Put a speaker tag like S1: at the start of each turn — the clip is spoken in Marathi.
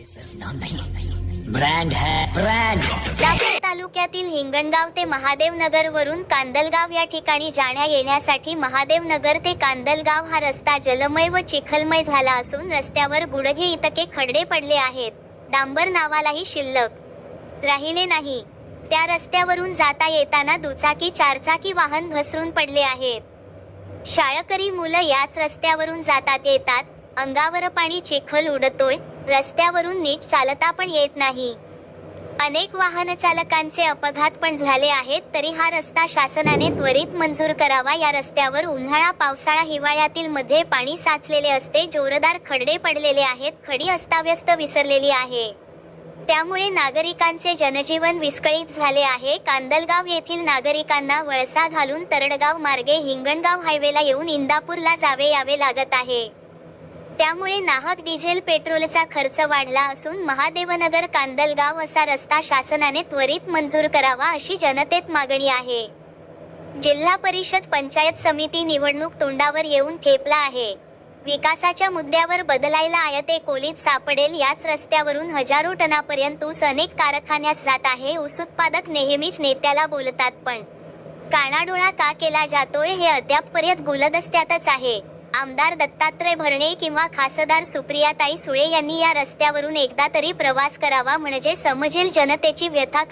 S1: ये सिर्फ नाम नहीं है
S2: तालुक्यातील हिंगणगाव ते महादेव नगर वरून कांदलगाव या ठिकाणी जाण्या येण्यासाठी महादेव नगर ते कांदलगाव हा रस्ता जलमय व चिखलमय झाला असून रस्त्यावर गुडघे इतके खड्डे पडले आहेत. डांबर नावालाही शिल्लक. राहिले नाही. त्या रस्त्यावरून जाता येताना दुचाकी चारचाकी वाहन घसरून पडले आहेत. शाळकरी मुलं याच रस्त्यावरून जातात येतात. अंगावर पाणी चिखल उडतोय. रस्त्यावरून नीट चालता पण येत नाही. अनेक वाहन चालकांचे अपघात पण झाले आहेत तरी हा रस्ता शासनाने त्वरित मंजूर करावा. या रस्त्यावर उन्हाळा पावसाळा हिवाळ्यातील मध्ये पाणी साचलेले असते जोरदार खडडे पडलेले आहेत खडी अस्ताव्यस्त विसरलेली आहे. त्यामुळे नागरिकांचे जनजीवन विस्कळीत झाले आहे. कांदलगाव येथील नागरिकांना वळसा घालून तरडगाव मार्गे हिंगणगाव हायवेला येऊन इंदापूरला जावे यावे लागत आहे. त्यामुळे नाहक डिझेल पेट्रोलचा खर्च वाढला असून महादेवनगर कांदलगाव असा रस्ता शासनाने त्वरित मंजूर करावा अशी जनतेत मागणी आहे. जिल्हा परिषद पंचायत समिती निवडणूक तोंडावर येऊन ठेपला आहे. विकासाच्या मुद्द्यावर बदलायला आयते कोलीत सापडेल याच रस्त्यावरून हजारो टनापर्यंत ऊस अनेक कारखान्यास जात आहे. ऊस उत्पादक नेहमीच नेत्याला बोलतात पण कानाडोळा का केला जातोय हे अद्यापपर्यंत गुलदस्त्यातच आहे. आमदार दत्तात्रय भरणे किंवा खासदार सुप्रियाताई सुळे यांनी या रस्त्यावरून एकदा तरी प्रवास करावा म्हणजे समजेल जनतेची व्यथा क-